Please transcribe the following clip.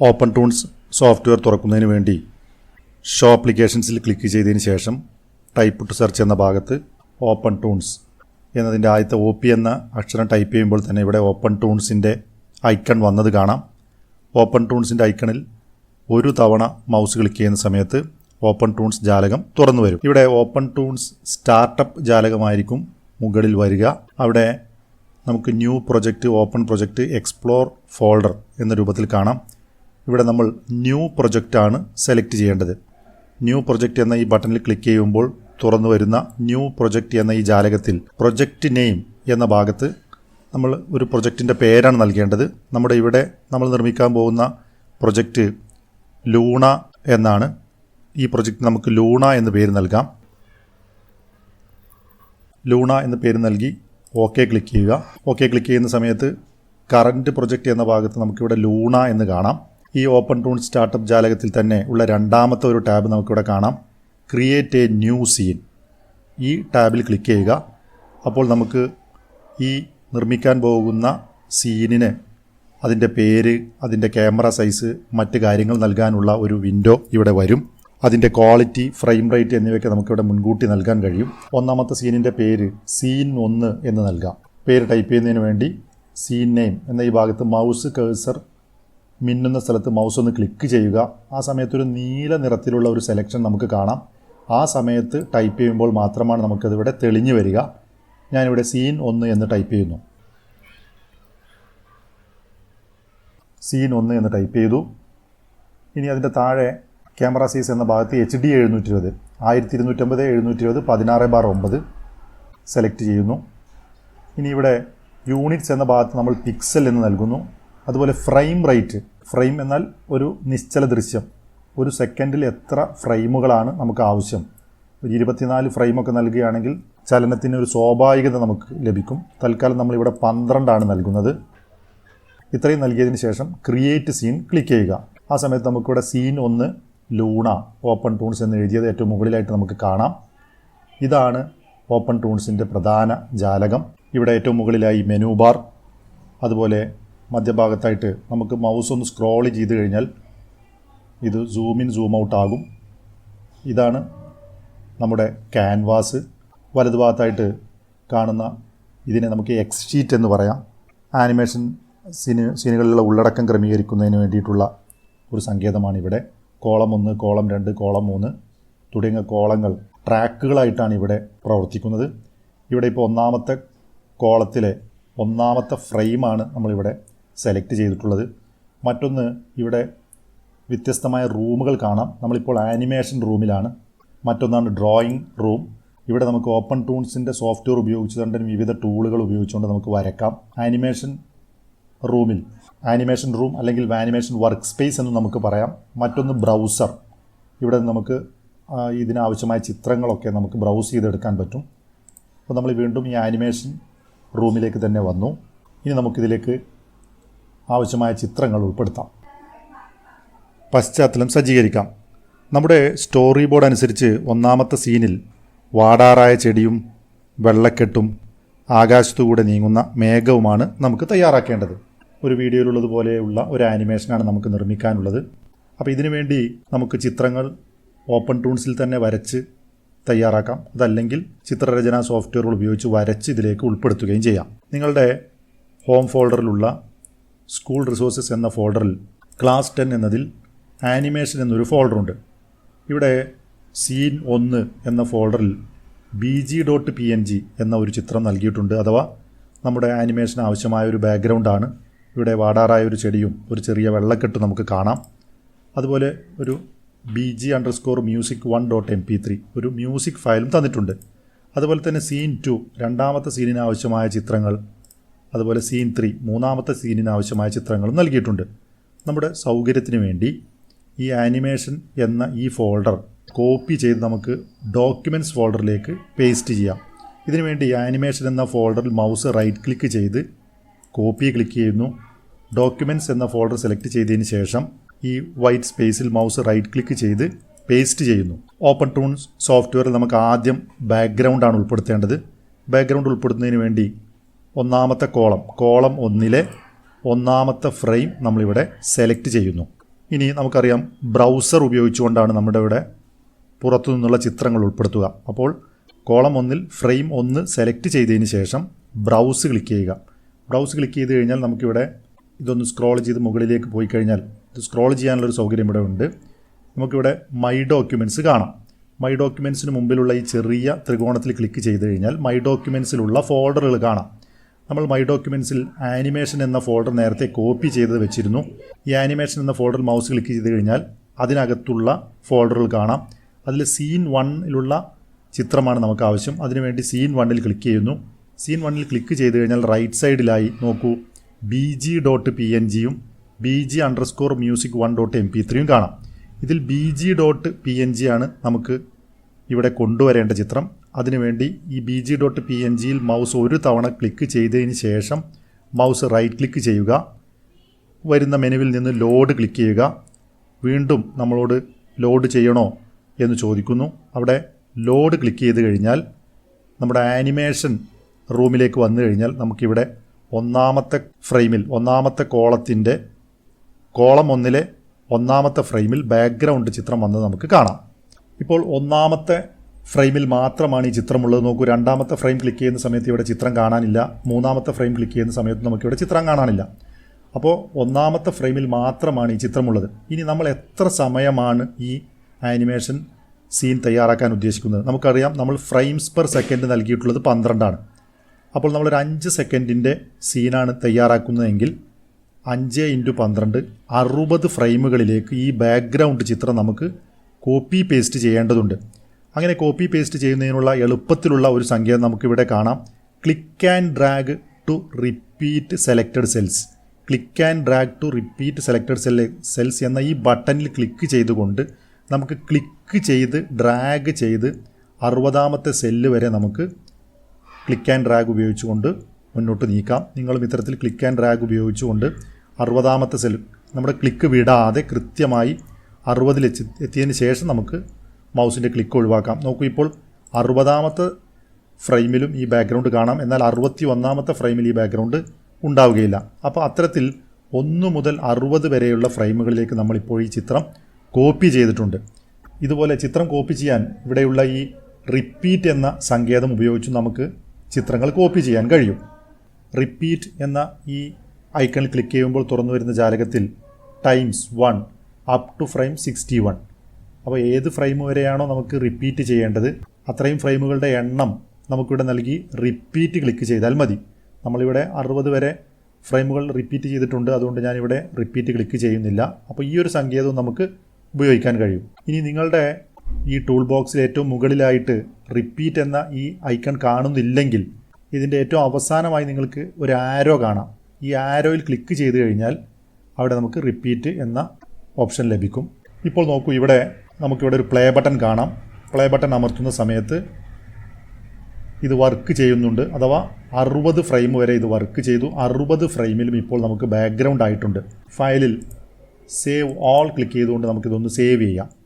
Open ടൂൺസ് software തുറക്കുന്നതിന് വേണ്ടി show ആപ്ലിക്കേഷൻസിൽ click ചെയ്തതിന് ശേഷം ടൈപ്പ് ടു സെർച്ച് എന്ന ഭാഗത്ത് ഓപ്പൺ ടൂൺസ് എന്നതിന്റെ ആദ്യത്തെ ഒ പി എന്ന അക്ഷരം ടൈപ്പ് ചെയ്യുമ്പോൾ തന്നെ ഇവിടെ ഓപ്പൺ ടൂൺസിന്റെ ഐക്കൺ വന്നത് കാണാം. ഓപ്പൺ ടൂൺസിന്റെ ഐക്കണിൽ ഒരു തവണ മൗസ് ക്ലിക്ക് ചെയ്യുന്ന സമയത്ത് ഓപ്പൺ ടൂൺസ് ജാലകം തുറന്നു വരും. ഇവിടെ ഓപ്പൺ ടൂൺസ് സ്റ്റാർട്ടപ്പ് ജാലകമായിരിക്കും മുകളിൽ വരിക. അവിടെ നമുക്ക് new project open project explore folder എന്ന രൂപത്തിൽ കാണാം. ഇവിടെ നമ്മൾ ന്യൂ പ്രൊജക്റ്റാണ് സെലക്ട് ചെയ്യേണ്ടത്. ന്യൂ പ്രൊജക്റ്റ് എന്ന ഈ ബട്ടണിൽ ക്ലിക്ക് ചെയ്യുമ്പോൾ തുറന്നു വരുന്ന ന്യൂ പ്രൊജക്റ്റ് എന്ന ഈ ജാലകത്തിൽ പ്രൊജക്റ്റ് നെയിം എന്ന ഭാഗത്ത് നമ്മൾ ഒരു പ്രൊജക്റ്റിന്റെ പേരാണ് നൽകേണ്ടത്. നമ്മുടെ ഇവിടെ നമ്മൾ നിർമ്മിക്കാൻ പോകുന്ന പ്രൊജക്റ്റ് ലൂണ എന്നാണ്. ഈ പ്രൊജക്റ്റ് നമുക്ക് ലൂണ എന്ന് പേര് നൽകാം. ലൂണ എന്ന പേര് നൽകി ഓക്കെ ക്ലിക്ക് ചെയ്യുക. ഓക്കെ ക്ലിക്ക് ചെയ്യുന്ന സമയത്ത് കറന്റ് പ്രൊജക്റ്റ് എന്ന ഭാഗത്ത് നമുക്കിവിടെ ലൂണ എന്ന് കാണാം. ഈ ഓപ്പൺ ടൂൺ സ്റ്റാർട്ടപ്പ് ജാലകത്തിൽ തന്നെ ഉള്ള രണ്ടാമത്തെ ഒരു ടാബ് നമുക്കിവിടെ കാണാം. ക്രിയേറ്റ് എ ന്യൂ സീൻ ഈ ടാബിൽ ക്ലിക്ക് ചെയ്യുക. അപ്പോൾ നമുക്ക് ഈ നിർമ്മിക്കാൻ പോകുന്ന സീനിന് അതിന്റെ പേര് അതിന്റെ ക്യാമറ സൈസ് മറ്റ് കാര്യങ്ങൾ നൽകാനുള്ള ഒരു വിൻഡോ ഇവിടെ വരും. അതിന്റെ ക്വാളിറ്റി ഫ്രെയിം റേറ്റ് എന്നിവയൊക്കെ നമുക്കിവിടെ മുൻകൂട്ടി നൽകാൻ കഴിയും. ഒന്നാമത്തെ സീനിന്റെ പേര് സീൻ ഒന്ന് എന്ന് നൽകാം. പേര് ടൈപ്പ് ചെയ്യുന്നതിന് വേണ്ടി സീൻ നെയിം എന്ന ഈ ഭാഗത്ത് മൗസ് കേഴ്സർ മിന്നുന്ന സ്ഥലത്ത് മൗസ് ഒന്ന് ക്ലിക്ക് ചെയ്യുക. ആ സമയത്ത് ഒരു നീല നിറത്തിലുള്ള ഒരു സെലക്ഷൻ നമുക്ക് കാണാം. ആ സമയത്ത് ടൈപ്പ് ചെയ്യുമ്പോൾ മാത്രമാണ് നമുക്കതിവിടെ തെളിഞ്ഞു വരിക. ഞാനിവിടെ സീൻ ഒന്ന് എന്ന് ടൈപ്പ് ചെയ്യുന്നു. സീൻ ഒന്ന് എന്ന് ടൈപ്പ് ചെയ്തു. ഇനി അതിന്റെ താഴെ ക്യാമറ സൈസ് എന്ന ഭാഗത്ത് എച്ച് ഡി എഴുന്നൂറ്റി ഇരുപത് ആയിരത്തി ഇരുന്നൂറ്റമ്പത് എഴുന്നൂറ്റി ഇരുപത് പതിനാറ് ബാർ ഒമ്പത് സെലക്ട് ചെയ്യുന്നു. ഇനി ഇവിടെ യൂണിറ്റ്സ് എന്ന ഭാഗത്ത് നമ്മൾ പിക്സൽ എന്ന് നൽകുന്നു. അതുപോലെ ഫ്രെയിം റേറ്റ്. ഫ്രെയിം എന്നാൽ ഒരു നിശ്ചല ദൃശ്യം. ഒരു സെക്കൻഡിൽ എത്ര ഫ്രെയിമുകളാണ് നമുക്ക് ആവശ്യം? ഒരു ഇരുപത്തിനാല് ഫ്രെയിമൊക്കെ നൽകുകയാണെങ്കിൽ ചലനത്തിന് ഒരു സ്വാഭാവികത നമുക്ക് ലഭിക്കും. തൽക്കാലം നമ്മളിവിടെ പന്ത്രണ്ടാണ് നൽകുന്നത്. ഇത്രയും നൽകിയതിന് ശേഷം ക്രിയേറ്റ് സീൻ ക്ലിക്ക് ചെയ്യുക. ആ സമയത്ത് നമുക്കിവിടെ സീൻ ഒന്ന് ലൂണ ഓപ്പൺ ടൂൺസ് എന്ന് എഴുതിയത് ഏറ്റവും മുകളിലായിട്ട് നമുക്ക് കാണാം. ഇതാണ് ഓപ്പൺ ടൂൺസിന്റെ പ്രധാന ജാലകം. ഇവിടെ ഏറ്റവും മുകളിലായി മെനു ബാർ അതുപോലെ മധ്യഭാഗത്തായിട്ട് നമുക്ക് മൗസ് ഒന്ന് സ്ക്രോൾ ചെയ്ത് കഴിഞ്ഞാൽ ഇത് സൂം ഇൻ സൂം ഔട്ട് ആകും. ഇതാണ് നമ്മുടെ ക്യാൻവാസ് വലതുഭാഗത്തായിട്ട് കാണുന്ന ഇതിനെ നമുക്ക് എക്സ് ഷീറ്റ് എന്ന് പറയാം. ആനിമേഷൻ സീന് സീനുകളിലുള്ള ഉള്ളടക്കം ക്രമീകരിക്കുന്നതിന് വേണ്ടിയിട്ടുള്ള ഒരു സങ്കേതമാണ് ഇവിടെ കോളം ഒന്ന് കോളം രണ്ട് കോളം മൂന്ന് തുടങ്ങിയ കോളങ്ങൾ ട്രാക്കുകളായിട്ടാണ് ഇവിടെ പ്രവർത്തിക്കുന്നത്. ഇവിടെ ഇപ്പോൾ ഒന്നാമത്തെ കോളത്തിലെ ഒന്നാമത്തെ ഫ്രെയിമാണ് നമ്മളിവിടെ സെലക്ട് ചെയ്തിട്ടുള്ളത്. മറ്റൊന്ന് ഇവിടെ വ്യത്യസ്തമായ റൂമുകൾ കാണാം. നമ്മളിപ്പോൾ ആനിമേഷൻ റൂമിലാണ്. മറ്റൊന്നാണ് ഡ്രോയിങ് റൂം. ഇവിടെ നമുക്ക് ഓപ്പൺ ടൂൺസിന്റെ സോഫ്റ്റ്വെയർ ഉപയോഗിച്ചുകൊണ്ട് വിവിധ ടൂളുകൾ ഉപയോഗിച്ചുകൊണ്ട് നമുക്ക് വരക്കാം. ആനിമേഷൻ റൂമിൽ. ആനിമേഷൻ റൂം അല്ലെങ്കിൽ ആനിമേഷൻ വർക്ക് സ്പേസ് എന്ന് നമുക്ക് പറയാം. മറ്റൊന്ന് ബ്രൗസർ. ഇവിടെ നമുക്ക് ഇതിനാവശ്യമായ ചിത്രങ്ങളൊക്കെ നമുക്ക് ബ്രൗസ് ചെയ്തെടുക്കാൻ പറ്റും. അപ്പോൾ നമ്മൾ വീണ്ടും ഈ ആനിമേഷൻ റൂമിലേക്ക് തന്നെ വന്നു. ഇനി നമുക്കിതിലേക്ക് ആവശ്യമായ ചിത്രങ്ങൾ ഉൾപ്പെടുത്താം. പശ്ചാത്തലം സജ്ജീകരിക്കാം. നമ്മുടെ സ്റ്റോറി ബോർഡ് അനുസരിച്ച് ഒന്നാമത്തെ സീനിൽ വാടാറായ ചെടിയും വെള്ളക്കെട്ടും ആകാശത്തുകൂടെ നീങ്ങുന്ന മേഘവുമാണ് നമുക്ക് തയ്യാറാക്കേണ്ടത്. ഒരു വീഡിയോയിലുള്ളതുപോലെയുള്ള ഒരു ആനിമേഷനാണ് നമുക്ക് നിർമ്മിക്കാനുള്ളത്. അപ്പോൾ ഇതിനു വേണ്ടി നമുക്ക് ചിത്രങ്ങൾ ഓപ്പൺ ടൂൺസിൽ തന്നെ വരച്ച് തയ്യാറാക്കാം. അതല്ലെങ്കിൽ ചിത്രരചനാ സോഫ്റ്റ്വെയറുകൾ ഉപയോഗിച്ച് വരച്ച് ഇതിലേക്ക് ഉൾപ്പെടുത്തുകയും ചെയ്യാം. നിങ്ങളുടെ ഹോം ഫോൾഡറിലുള്ള സ്കൂൾ റിസോഴ്സസ് എന്ന ഫോൾഡറിൽ ക്ലാസ് ടെൻ എന്നതിൽ ആനിമേഷൻ എന്നൊരു ഫോൾഡറുണ്ട് ഇവിടെ സീൻ ഒന്ന് എന്ന ഫോൾഡറിൽ B G dot P N G എന്ന ഒരു ചിത്രം നൽകിയിട്ടുണ്ട്. അഥവാ നമ്മുടെ ആനിമേഷൻ ആവശ്യമായ ഒരു ബാക്ക്ഗ്രൗണ്ടാണ് ഇവിടെ വാടാറായ ഒരു ചെടിയും ഒരു ചെറിയ വെള്ളക്കെട്ട് നമുക്ക് കാണാം. അതുപോലെ ഒരു B G underscore music one dot M P three ഒരു മ്യൂസിക് ഫയലും തന്നിട്ടുണ്ട്. അതുപോലെ തന്നെ സീൻ ടു രണ്ടാമത്തെ സീനിന് ആവശ്യമായ ചിത്രങ്ങൾ അതുപോലെ സീൻ ത്രീ മൂന്നാമത്തെ സീനിന് ആവശ്യമായ ചിത്രങ്ങളും നൽകിയിട്ടുണ്ട്. നമ്മുടെ സൗകര്യത്തിന് വേണ്ടി ഈ ആനിമേഷൻ എന്ന ഈ ഫോൾഡർ കോപ്പി ചെയ്ത് നമുക്ക് ഡോക്യുമെന്റ്സ് ഫോൾഡറിലേക്ക് പേസ്റ്റ് ചെയ്യാം. ഇതിനു വേണ്ടി ആനിമേഷൻ എന്ന ഫോൾഡറിൽ മൗസ് റൈറ്റ് ക്ലിക്ക് ചെയ്ത് കോപ്പി ക്ലിക്ക് ചെയ്യുന്നു. ഡോക്യുമെന്റ്സ് എന്ന ഫോൾഡർ സെലക്ട് ചെയ്തതിന് ശേഷം ഈ വൈറ്റ് സ്പേസിൽ മൗസ് റൈറ്റ് ക്ലിക്ക് ചെയ്ത് പേസ്റ്റ് ചെയ്യുന്നു. ഓപ്പൺ ടൂൺസ് സോഫ്റ്റ്വെയറിൽ നമുക്ക് ആദ്യം ബാക്ക്ഗ്രൗണ്ടാണ് ഉൾപ്പെടുത്തേണ്ടത്. ബാക്ക്ഗ്രൗണ്ട് ഉൾപ്പെടുത്തുന്നതിന് വേണ്ടി ഒന്നാമത്തെ കോളം കോളം ഒന്നിലെ ഒന്നാമത്തെ ഫ്രെയിം നമ്മളിവിടെ സെലക്ട് ചെയ്യുന്നു. ഇനി നമുക്കറിയാം ബ്രൗസർ ഉപയോഗിച്ചുകൊണ്ടാണ് നമ്മുടെ ഇവിടെ പുറത്തു നിന്നുള്ള ചിത്രങ്ങൾ ഉൾപ്പെടുത്തുക. അപ്പോൾ കോളം ഒന്നിൽ ഫ്രെയിം ഒന്ന് സെലക്ട് ചെയ്തതിന് ശേഷം ബ്രൗസ് ക്ലിക്ക് ചെയ്യുക. ബ്രൗസ് ക്ലിക്ക് ചെയ്ത് കഴിഞ്ഞാൽ നമുക്കിവിടെ ഇതൊന്ന് സ്ക്രോൾ ചെയ്ത് മുകളിലേക്ക് പോയി കഴിഞ്ഞാൽ ഇത് സ്ക്രോൾ ചെയ്യാനുള്ളൊരു സൗകര്യം ഇവിടെ ഉണ്ട്. നമുക്കിവിടെ മൈ ഡോക്യുമെന്റ്സ് കാണാം. മൈ ഡോക്യുമെന്റ്സിന് മുമ്പിലുള്ള ഈ ചെറിയ ത്രികോണത്തിൽ ക്ലിക്ക് ചെയ്ത് കഴിഞ്ഞാൽ മൈ ഡോക്യുമെന്റ്സിലുള്ള ഫോൾഡറുകൾ കാണാം. നമ്മൾ മൈ ഡോക്യുമെന്റ്സിൽ ആനിമേഷൻ എന്ന ഫോൾഡർ നേരത്തെ കോപ്പി ചെയ്ത് വെച്ചിരുന്നു. ഈ ആനിമേഷൻ എന്ന ഫോൾഡർ മൗസ് ക്ലിക്ക് ചെയ്ത് കഴിഞ്ഞാൽ അതിനകത്തുള്ള ഫോൾഡറുകൾ കാണാം. അതിൽ സീൻ വണ്ണിലുള്ള ചിത്രമാണ് നമുക്ക് ആവശ്യം. അതിനുവേണ്ടി സീൻ വണ്ണിൽ ക്ലിക്ക് ചെയ്യുന്നു. സീൻ വണ്ണിൽ ക്ലിക്ക് ചെയ്ത് കഴിഞ്ഞാൽ റൈറ്റ് സൈഡിലായി നോക്കൂ. B G dot P N ജിയും B G underscore music one dot M P ത്രീയും കാണാം. ഇതിൽ B G dot P N G ആണ് നമുക്ക് ഇവിടെ കൊണ്ടുവരേണ്ട ചിത്രം. അതിനുവേണ്ടി ഈ B G dot P N ജിയിൽ മൗസ് ഒരു തവണ ക്ലിക്ക് ചെയ്തതിന് ശേഷം മൗസ് റൈറ്റ് ക്ലിക്ക് ചെയ്യുക. വരുന്ന മെനുവിൽ നിന്ന് ലോഡ് ക്ലിക്ക് ചെയ്യുക. വീണ്ടും നമ്മളോട് ലോഡ് ചെയ്യണോ എന്ന് ചോദിക്കുന്നു. അവിടെ ലോഡ് ക്ലിക്ക് ചെയ്ത് കഴിഞ്ഞാൽ നമ്മുടെ ആനിമേഷൻ റൂമിലേക്ക് വന്നു കഴിഞ്ഞാൽ നമുക്കിവിടെ ഒന്നാമത്തെ ഫ്രെയിമിൽ ഒന്നാമത്തെ കോളത്തിന്റെ കോളം ഒന്നിലെ ഒന്നാമത്തെ ഫ്രെയിമിൽ ബാക്ക്ഗ്രൗണ്ട് ചിത്രം വന്നത് നമുക്ക് കാണാം. ഇപ്പോൾ ഒന്നാമത്തെ ഫ്രെയിമിൽ മാത്രമാണ് ഈ ചിത്രമുള്ളത്. നോക്കൂ രണ്ടാമത്തെ ഫ്രെയിം ക്ലിക്ക് ചെയ്യുന്ന സമയത്ത് ഇവിടെ ചിത്രം കാണാനില്ല. മൂന്നാമത്തെ ഫ്രെയിം ക്ലിക്ക് ചെയ്യുന്ന സമയത്ത് നമുക്കിവിടെ ചിത്രം കാണാനില്ല. അപ്പോൾ ഒന്നാമത്തെ ഫ്രെയിമിൽ മാത്രമാണ് ഈ ചിത്രമുള്ളത്. ഇനി നമ്മൾ എത്ര സമയമാണ് ഈ ആനിമേഷൻ സീൻ തയ്യാറാക്കാൻ ഉദ്ദേശിക്കുന്നത്? നമുക്കറിയാം നമ്മൾ ഫ്രെയിംസ് പെർ സെക്കൻഡ് നൽകിയിട്ടുള്ളത് പന്ത്രണ്ടാണ്. അപ്പോൾ നമ്മളൊരു അഞ്ച് സെക്കൻഡിന്റെ സീനാണ് തയ്യാറാക്കുന്നതെങ്കിൽ അഞ്ച് ഇന്റു പന്ത്രണ്ട് അറുപത് ഫ്രെയിമുകളിലേക്ക് ഈ ബാക്ക്ഗ്രൗണ്ട് ചിത്രം നമുക്ക് കോപ്പി പേസ്റ്റ് ചെയ്യേണ്ടതുണ്ട്. അങ്ങനെ കോപ്പി പേസ്റ്റ് ചെയ്യുന്നതിനുള്ള എളുപ്പത്തിലുള്ള ഒരു സംഖ്യ നമുക്കിവിടെ കാണാം. Click and drag to repeat selected cells click and drag to repeat selected cell cells എന്ന ഈ ബട്ടണിൽ ക്ലിക്ക് ചെയ്തുകൊണ്ട് നമുക്ക് ക്ലിക്ക് ചെയ്ത് ഡ്രാഗ് ചെയ്ത് അറുപതാമത്തെ സെല്ല് വരെ നമുക്ക് ക്ലിക്ക് ആൻഡ് ഡ്രാഗ് ഉപയോഗിച്ചുകൊണ്ട് മുന്നോട്ട് നീക്കാം. നിങ്ങളും ഇത്തരത്തിൽ ക്ലിക്ക് ആൻഡ് ഡ്രാഗ് ഉപയോഗിച്ചുകൊണ്ട് അറുപതാമത്തെ സെൽ നമ്മുടെ ക്ലിക്ക് വിടാതെ കൃത്യമായി അറുപതിൽ എത്തി എത്തിയതിന് ശേഷം നമുക്ക് മൗസിന്റെ ക്ലിക്ക് ഒഴിവാക്കാം. നോക്കൂ ഇപ്പോൾ അറുപതാമത്തെ ഫ്രെയിമിലും ഈ ബാക്ക്ഗ്രൗണ്ട് കാണാം. എന്നാൽ അറുപത്തി ഒന്നാമത്തെ ഫ്രെയിമിൽ ഈ ബാക്ക്ഗ്രൗണ്ട് ഉണ്ടാവുകയില്ല. അപ്പോൾ അത്തരത്തിൽ ഒന്ന് മുതൽ അറുപത് വരെയുള്ള ഫ്രെയിമുകളിലേക്ക് നമ്മളിപ്പോൾ ഈ ചിത്രം കോപ്പി ചെയ്തിട്ടുണ്ട്. ഇതുപോലെ ചിത്രം കോപ്പി ചെയ്യാൻ ഇവിടെയുള്ള ഈ റിപ്പീറ്റ് എന്ന സങ്കേതം ഉപയോഗിച്ച് നമുക്ക് ചിത്രങ്ങൾ കോപ്പി ചെയ്യാൻ കഴിയും. റിപ്പീറ്റ് എന്ന ഈ ഐക്കണിൽ ക്ലിക്ക് ചെയ്യുമ്പോൾ തുറന്നു വരുന്ന ജാലകത്തിൽ times one up to frame sixty one അപ്പോൾ ഏത് ഫ്രെയിം വരെയാണോ നമുക്ക് റിപ്പീറ്റ് ചെയ്യേണ്ടത് അത്രയും ഫ്രെയിമുകളുടെ എണ്ണം നമുക്കിവിടെ നൽകി റിപ്പീറ്റ് ക്ലിക്ക് ചെയ്താൽ മതി. നമ്മളിവിടെ അറുപത് വരെ ഫ്രെയിമുകൾ റിപ്പീറ്റ് ചെയ്തിട്ടുണ്ട് അതുകൊണ്ട് ഞാനിവിടെ റിപ്പീറ്റ് ക്ലിക്ക് ചെയ്യുന്നില്ല. അപ്പോൾ ഈ ഒരു സങ്കേതവും നമുക്ക് ഉപയോഗിക്കാൻ കഴിയും. ഇനി നിങ്ങളുടെ ഈ ടൂൾ ബോക്സിൽ ഏറ്റവും മുകളിലായിട്ട് റിപ്പീറ്റ് എന്ന ഈ ഐക്കൺ കാണുന്നില്ലെങ്കിൽ ഇതിന്റെ ഏറ്റവും അവസാനമായി നിങ്ങൾക്ക് ഒരു ആരോ കാണാം. ഈ ആരോയിൽ ക്ലിക്ക് ചെയ്ത് കഴിഞ്ഞാൽ അവിടെ നമുക്ക് റിപ്പീറ്റ് എന്ന ഓപ്ഷൻ ലഭിക്കും. ഇപ്പോൾ നോക്കൂ ഇവിടെ നമുക്കിവിടെ ഒരു പ്ലേ ബട്ടൺ കാണാം. പ്ലേ ബട്ടൺ അമർത്തുന്ന സമയത്ത് ഇത് വർക്ക് ചെയ്യുന്നുണ്ട്. അഥവാ അറുപത് ഫ്രെയിം വരെ ഇത് വർക്ക് ചെയ്തു. അറുപത് ഫ്രെയിമിലും ഇപ്പോൾ നമുക്ക് ബാക്ക്ഗ്രൗണ്ട് ആയിട്ടുണ്ട്. ഫയലിൽ സേവ് ഓൾ ക്ലിക്ക് ചെയ്തുകൊണ്ട് നമുക്കിതൊന്ന് സേവ് ചെയ്യാം.